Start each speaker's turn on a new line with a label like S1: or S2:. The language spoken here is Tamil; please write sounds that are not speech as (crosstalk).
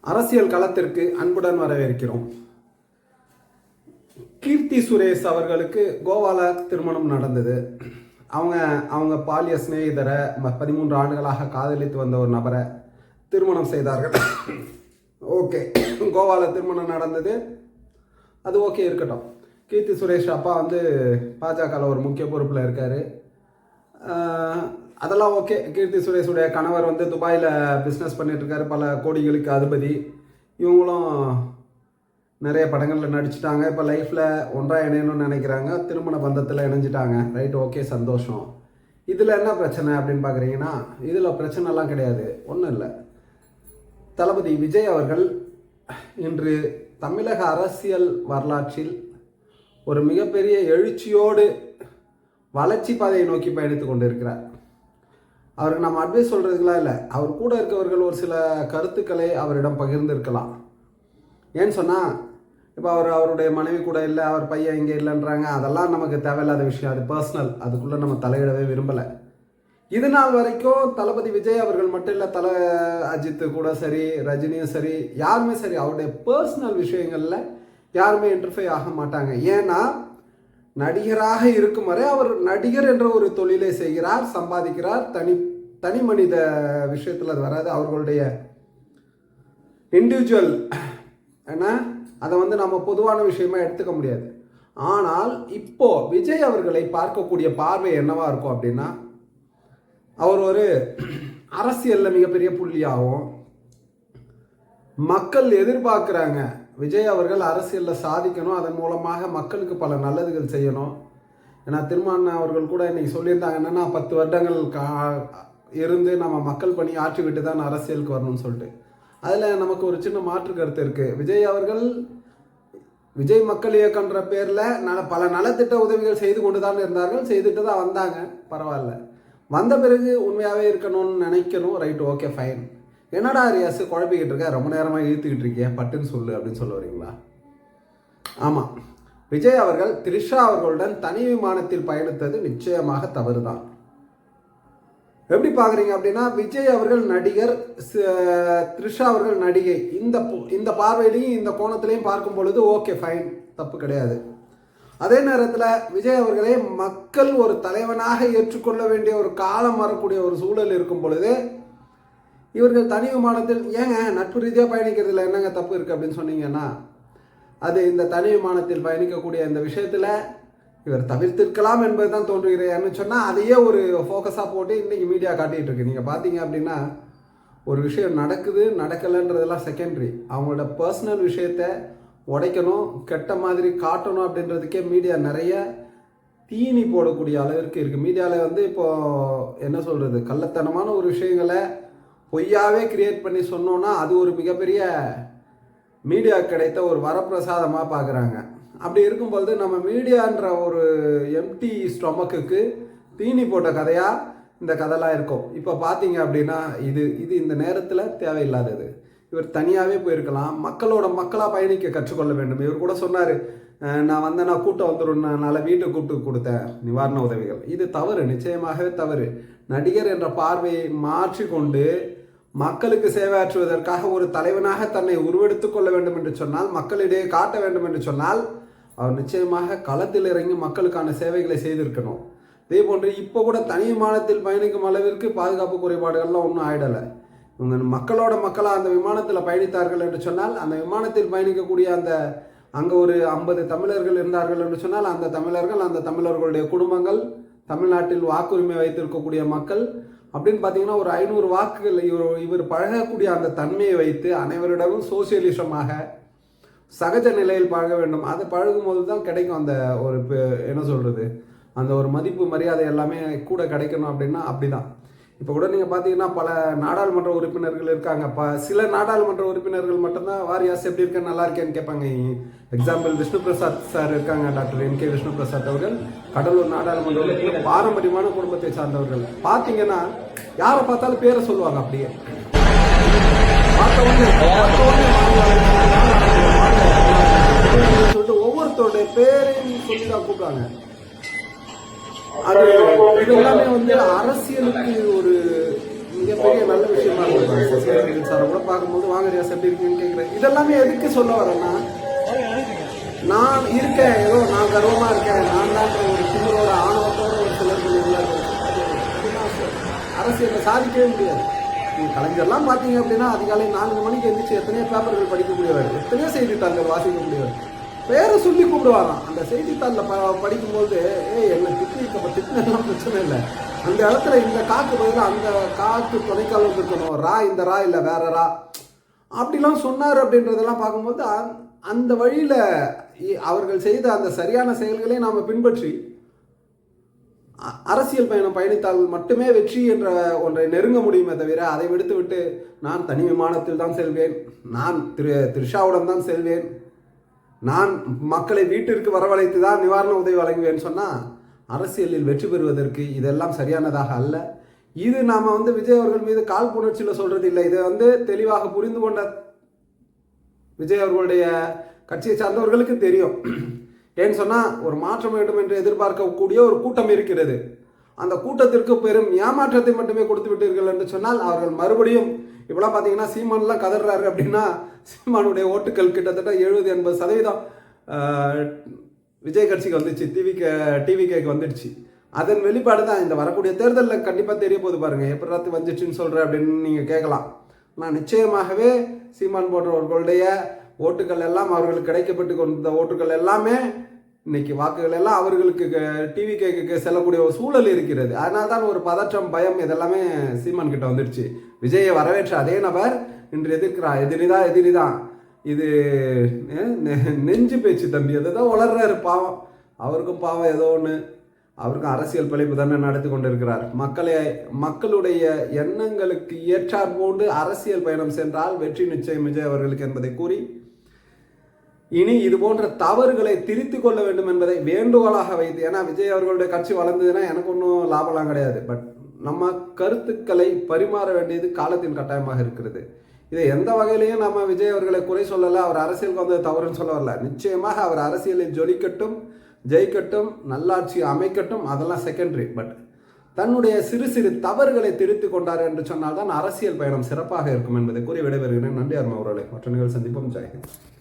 S1: அரசியல் களத்திற்கு அன்புடன் வரவேற்கிறோம். கீர்த்தி சுரேஷ் அவர்களுக்கு கோவால திருமணம் நடந்தது. அவங்க அவங்க பாலிய சிநேகிதரை ம- பதிமூன்று ஆண்டுகளாக காதலித்து வந்த ஒரு நபரை திருமணம் செய்தார்கள். ஓகே கோவால திருமணம் நடந்தது. அது ஓகே இருக்கட்டும். கீர்த்தி சுரேஷ் அப்பா வந்து பாஜகவில் ஒரு முக்கிய பொறுப்பில் இருக்கார். அதெல்லாம் ஓகே கீர்த்தி சுரேஷுடைய கணவர் வந்து துபாயில் பிஸ்னஸ் பண்ணிட்டுருக்காரு. பல கோடிகளுக்கு அதிபதி. இவங்களும் நிறைய படங்களில் நடிச்சிட்டாங்க. இப்போ லைஃப்பில் ஒன்றாக இணையணும்னு நினைக்கிறாங்க. திருமண பந்தத்தில் இணைஞ்சிட்டாங்க. ரைட் ஓகே சந்தோஷம். இதில் என்ன பிரச்சனை அப்படின்னு பார்க்குறீங்கன்னா இதில் பிரச்சனைலாம் கிடையாது. ஒன்றும் இல்லை. தளபதி விஜய் அவர்கள் இன்று தமிழக அரசியல் வரலாற்றில் ஒரு மிகப்பெரிய எழுச்சியோடு வளர்ச்சி பாதையை நோக்கி பயணித்து கொண்டிருக்கிறார். அவருக்கு நம்ம அட்வைஸ் சொல்கிறதுக்கெலாம் இல்லை. அவர் கூட இருக்கவர்கள் ஒரு சில கருத்துக்களை அவரிடம் பகிர்ந்திருக்கலாம். ஏன்னு சொன்னால் இப்போ அவர் அவருடைய மனைவி கூட இல்லை அவர் பையன் இங்கே இல்லைன்றாங்க அதெல்லாம் நமக்கு தேவையில்லாத விஷயம். அது பர்சனல் அதுக்குள்ளே நம்ம தலையிடவே விரும்பலை. இது நாள் வரைக்கும் தளபதி விஜய் அவர்கள் மட்டும் இல்லை தல அஜித்து கூட சரி ரஜினியும் சரி யாருமே சரி அவருடைய பர்சனல் விஷயங்களில் யாருமே இன்டர்ஃபை ஆக மாட்டாங்க. ஏன்னா நடிகராக இருக்கும் வரை அவர் நடிகர் என்ற ஒரு தொழிலை செய்கிறார் சம்பாதிக்கிறார் தனி தனி மனித விஷயத்தில் அது வராது. அவர்களுடைய இண்டிவிஜுவல் ஏன்னா அதை வந்து நம்ம பொதுவான விஷயமா எடுத்துக்க முடியாது. ஆனால் இப்போ விஜய் அவர்களை பார்க்கக்கூடிய பார்வை என்னவா இருக்கும் அப்படின்னா அவர் ஒரு அரசியலில் மிகப்பெரிய புள்ளியாகும் மக்கள் எதிர்பார்க்குறாங்க விஜய் அவர்கள் அரசியலில் சாதிக்கணும் அதன் மூலமாக மக்களுக்கு பல நல்லதுகள் செய்யணும். ஏன்னா திருமான் அவர்கள் கூட இன்னைக்கு சொல்லியிருந்தாங்க என்னன்னா பத்து வருடங்கள் கா இருந்து நம்ம மக்கள் பணி ஆற்றி விட்டு தான் அரசியலுக்கு வரணும்னு சொல்லிட்டு. அதில் நமக்கு ஒரு சின்ன மாற்று கருத்து இருக்குது விஜய் அவர்கள் விஜய் மக்கள் இயக்கன்ற பேரில் நல பல நலத்திட்ட உதவிகள் செய்து கொண்டு தான் இருந்தார்கள். செய்துட்டு தான் வந்தாங்க. பரவாயில்ல. வந்த பிறகு உண்மையாகவே இருக்கணும்னு நினைக்கணும். Right okay fine. என்னடா ரியாஸ் குழப்பிக்கிட்டு இருக்க? ரொம்ப நேரமாக இழுத்துக்கிட்டு இருக்கேன் பட்டுன்னு சொல்லு அப்படின்னு சொல்ல வரீங்களா ஆமாம் விஜய் அவர்கள் த்ரிஷா அவர்களுடன் தனி விமானத்தில் பயணித்தது நிச்சயமாக தவறு தான் எப்படி பார்க்குறீங்க அப்படின்னா விஜய் அவர்கள் நடிகர் த்ரிஷா அவர்கள் நடிகை. இந்த இந்த பார்வையிலையும் இந்த கோணத்திலையும் பார்க்கும் பொழுது ஓகே ஃபைன் தப்பு கிடையாது. அதே நேரத்தில் விஜய் அவர்களே மக்கள் ஒரு தலைவனாக ஏற்றுக்கொள்ள வேண்டிய ஒரு காலம் வரக்கூடிய ஒரு சூழல் இருக்கும் பொழுது இவர்கள் தனி விமானத்தில் ஏங்க நட்பு ரீதியாக பயணிக்கிறதுல என்னங்க தப்பு இருக்குது அப்படின்னு சொன்னீங்கன்னா அது இந்த தனி விமானத்தில் பயணிக்கக்கூடிய இந்த விஷயத்தில் இவர் தவிர்த்திருக்கலாம் என்பது தான் தோன்றுகிறேன்னு சொன்னால் அதையே ஒரு ஃபோக்கஸாக போட்டு இன்றைக்கி மீடியா காட்டிகிட்டு இருக்கு. நீங்கள் பார்த்தீங்க அப்படின்னா ஒரு விஷயம் நடக்குது நடக்கலைன்றதெல்லாம் செகண்டரி அவங்களோட பர்சனல் விஷயத்த உடைக்கணும் கெட்ட மாதிரி காட்டணும் அப்படின்றதுக்கே மீடியா நிறைய தீனி போடக்கூடிய அளவிற்கு இருக்குது மீடியாவில் வந்து இப்போ என்ன சொல்கிறது கள்ளத்தனமான ஒரு விஷயங்களை பொய்யாவே கிரியேட் பண்ணி சொன்னோன்னா அது ஒரு மிகப்பெரிய மீடியா கிடைத்த ஒரு வரப்பிரசாதமாக பார்க்குறாங்க அப்படி இருக்கும்பொழுது நம்ம மீடியான்ற ஒரு எம்டி ஸ்டொமக்குக்கு தீனி போட்ட கதையாக இந்த கதைலாம் இருக்கும். இப்போ பார்த்தீங்க அப்படின்னா இது இது இந்த நேரத்தில் தேவையில்லாதது. இவர் தனியாகவே போயிருக்கலாம். மக்களோட மக்களாக பயணிக்க கற்றுக்கொள்ள வேண்டும். இவர் கூட சொன்னார் நான் வந்தேன்னா கூட்டம் வந்துடும்னால வீட்டை கூப்பிட்டு கொடுத்தேன். நிவாரண உதவிகள். இது தவறு நிச்சயமாகவே தவறு. நடிகர் என்ற பார்வையை மாற்றிக்கொண்டு மக்களுக்கு சேவையாற்றுவதற்காக ஒரு தலைவனாக தன்னை உருவெடுத்துக் கொள்ள வேண்டும் என்று சொன்னால் மக்களிடையே காட்ட வேண்டும் என்று சொன்னால் அவர் நிச்சயமாக களத்தில் இறங்கி மக்களுக்கான சேவைகளை செய்திருக்கணும். இதே போன்று இப்போ கூட தனி விமானத்தில் பயணிக்கும் அளவிற்கு பாதுகாப்பு குறைபாடுகள்லாம் ஒன்றும் ஆயிடலை. இவங்க மக்களோட மக்களாக அந்த விமானத்தில் பயணித்தார்கள் என்று சொன்னால் அந்த விமானத்தில் பயணிக்கக்கூடிய அந்த அங்கே ஒரு ஐம்பது தமிழர்கள் இருந்தார்கள் என்று சொன்னால் அந்த தமிழர்கள் அந்த தமிழர்களுடைய குடும்பங்கள் தமிழ்நாட்டில் வாக்குரிமை வைத்திருக்கக்கூடிய மக்கள் அப்படின்னு பார்த்தீங்கன்னா ஒரு ஐநூறு வாக்குகள் இவர் இவர் பழகக்கூடிய அந்த தன்மையை வைத்து அனைவரிடமும் சோசியலிசமாக சகஜ நிலையில் பழக வேண்டும். அது பழகும்போது தான் கிடைக்கும் அந்த ஒரு பெ- என்ன சொல்கிறது அந்த ஒரு மதிப்பு மரியாதை எல்லாமே கூட கிடைக்கணும் அப்படின்னா அப்படிதான். இப்போ கூட நீங்கள் பார்த்தீங்கன்னா பல நாடாளுமன்ற உறுப்பினர்கள் இருக்காங்க. ப சில நாடாளுமன்ற உறுப்பினர்கள் மட்டும்தான் வாரியாஸ் எப்படி இருக்க நல்லா இருக்கேன்னு கேட்பாங்க. எக்ஸாம்பிள் விஷ்ணு பிரசாத் சார் இருக்காங்க doctor M K Vishnu Prasad அவர்கள் கடலூர் நாடாளுமன்ற உறுப்பினர் பாரம்பரியமான குடும்பத்தை சார்ந்தவர்கள். பார்த்தீங்கன்னா யாரை பார்த்தாலும் பேரை சொல்லுவாங்க அப்படியே. சொல்லிட்டு ஒவ்வொருத்தருடைய பேரையும் சொல்லி தான் கூப்பிடுவாங்க. அது இது எல்லாமே வந்து அரசியலுக்கு ஒரு மிக பெரிய நல்ல விஷயமா சசிகலா சாரை கூட பார்க்கும்போது வாங்க ரியாஸ் எப்படி இருக்கீங்கன்னு கேட்குறேன் இதெல்லாமே எதுக்கு சொல்ல வரேன்னா நான் இருக்கேன் ஏதோ நான் கர்வமா இருக்கேன். நான் தான் ஒரு திமிரோட ஆணவத்தோட ஒரு சிலர்கள் உள்ளார்கள் அதெல்லாம் ச- அரசியல்ல சாதிக்கவே முடியாது. நீங்க கலைஞர்லாம் பார்த்தீங்க அப்படின்னா அதிகாலை நான்கு மணிக்கு எந்திரிச்சு எத்தனையோ பேப்பர்கள் படிக்கக்கூடியவர் எத்தனையோ செய்தித்தாள்கள் வாசிக்கக்கூடியவர். பேரை சொல்லி கூப்பிடுவாராம். அந்த செய்தித்தாளில் ப படிக்கும்போது ஏய் என்ன திட்டி திட்டினெல்லாம் பிரச்சனை இல்லை. அந்த இடத்துல இந்த காக்கு பதிலாக அந்த காக்கு துணைக்காலம் இருக்கணும் ரா இந்த ரா இல்லை வேற ரா. அப்படிலாம் சொன்னார் அப்படின்றதெல்லாம் பார்க்கும்போது அந்த- வழியில் அவர்கள் செய்த அந்த சரியான செயல்களை நாம் பின்பற்றி அ- அரசியல் பயணம் பயணித்தால் மட்டுமே வெற்றி என்ற ஒன்றை நெருங்க முடியுமே தவிர அதை விடுத்துவிட்டு நான் தனி விமானத்தில் தான் செல்வேன். நான் திரு த்ரிஷாவுடன் தான் செல்வேன். நான் மக்களை வீட்டிற்கு வரவழைத்து தான் நிவாரண உதவி வழங்குவேன் சொன்னால் அரசியலில் வெற்றி பெறுவதற்கு இதெல்லாம் சரியானதாக அல்ல. இது நாம் வந்து விஜய் அவர்கள் மீது கால் புணர்ச்சியில் சொல்றது இல்லை. இதை வந்து தெளிவாக புரிந்து கொண்ட விஜய் அவர்களுடைய கட்சியை சார்ந்தவர்களுக்கு தெரியும். (clears throat) ஏன்னு சொன்னால் ஒரு மாற்றம் வேண்டும் என்று எதிர்பார்க்கக்கூடிய ஒரு கூட்டம் இருக்கிறது. அந்த கூட்டத்திற்கு பெரும் ஏமாற்றத்தை மட்டுமே கொடுத்து விட்டீர்கள் என்று சொன்னால் அவர்கள் மறுபடியும் இப்பெல்லாம் பார்த்தீங்கன்னா சீமான்லாம் கதறாரு அப்படின்னா சீமானுடைய ஓட்டுகள் கிட்டத்தட்ட எழுபது எண்பது சதவீதம் விஜய் கட்சிக்கு வந்துச்சு டிவி டிவிகேக்கு வந்துடுச்சு. அதன் வெளிப்பாடு தான் இந்த வரக்கூடிய தேர்தலில் கண்டிப்பாக தெரிய போகுது பாருங்க. எப்படி ராத்து வந்துச்சுன்னு சொல்கிற அப்படின்னு நீங்கள் கேட்கலாம். நான் நிச்சயமாகவே சீமான் போன்றவர்களுடைய ஓட்டுகள் எல்லாம் அவர்களுக்கு கிடைக்கப்பட்டு கொண்ட ஓட்டுகள் எல்லாமே இன்னைக்கு வாக்குகள் எல்லாம் அவர்களுக்கு டிவி கேக்கு செல்லக்கூடிய ஒரு சூழல் இருக்கிறது. அதனால தான் ஒரு பதற்றம் பயம் இதெல்லாமே சீமான் கிட்ட வந்துடுச்சு. விஜயை வரவேற்ற அதே நபர் இன்று எதிர்க்கிறார். எதிரிதான் எதிரிதான் இது நெஞ்சு பேச்சு தம்பி. அதுதான் வளர்றாரு பாவம். அவருக்கும் பாவம் ஏதோ ஒன்று அவருக்கும் அரசியல் பிழைப்பு தானே நடத்தி கொண்டிருக்கிறார். மக்களை மக்களுடைய எண்ணங்களுக்கு ஏற்றார் போன்று அரசியல் பயணம் சென்றால் வெற்றி நிச்சயம் விஜய் அவர்களுக்கு என்பதை கூறி இனி இது போன்ற தவறுகளை திருத்தி கொள்ள வேண்டும் என்பதை வேண்டுகோளாக வைத்து ஏன்னா விஜய் அவர்களுடைய கட்சி வளர்ந்ததுன்னா எனக்கு ஒன்றும் லாபம்லாம் கிடையாது. பட் நம்ம கருத்துக்களை பரிமாற வேண்டியது காலத்தின் கட்டாயமாக இருக்கிறது. இதை எந்த வகையிலையும் நம்ம விஜய் அவர்களை குறை சொல்லலை அவர் அரசியலுக்கு வந்து தவறுன்னு சொல்ல வரல. நிச்சயமாக அவர் அரசியலில் ஜொலிக்கட்டும் ஜெயிக்கட்டும் நல்லாட்சி அமைக்கட்டும் அதெல்லாம் செகண்டரி பட் தன்னுடைய சிறு சிறு தவறுகளை திருத்தி கொண்டார் என்று சொன்னால் தான் அரசியல் பயணம் சிறப்பாக இருக்கும் என்பதை கூறி விடைபெறுகிறேன். நன்றி அருமை அவர்களே. மற்ற நிகழ்ச்சி சந்திப்போம். ஜெயஹிந்த்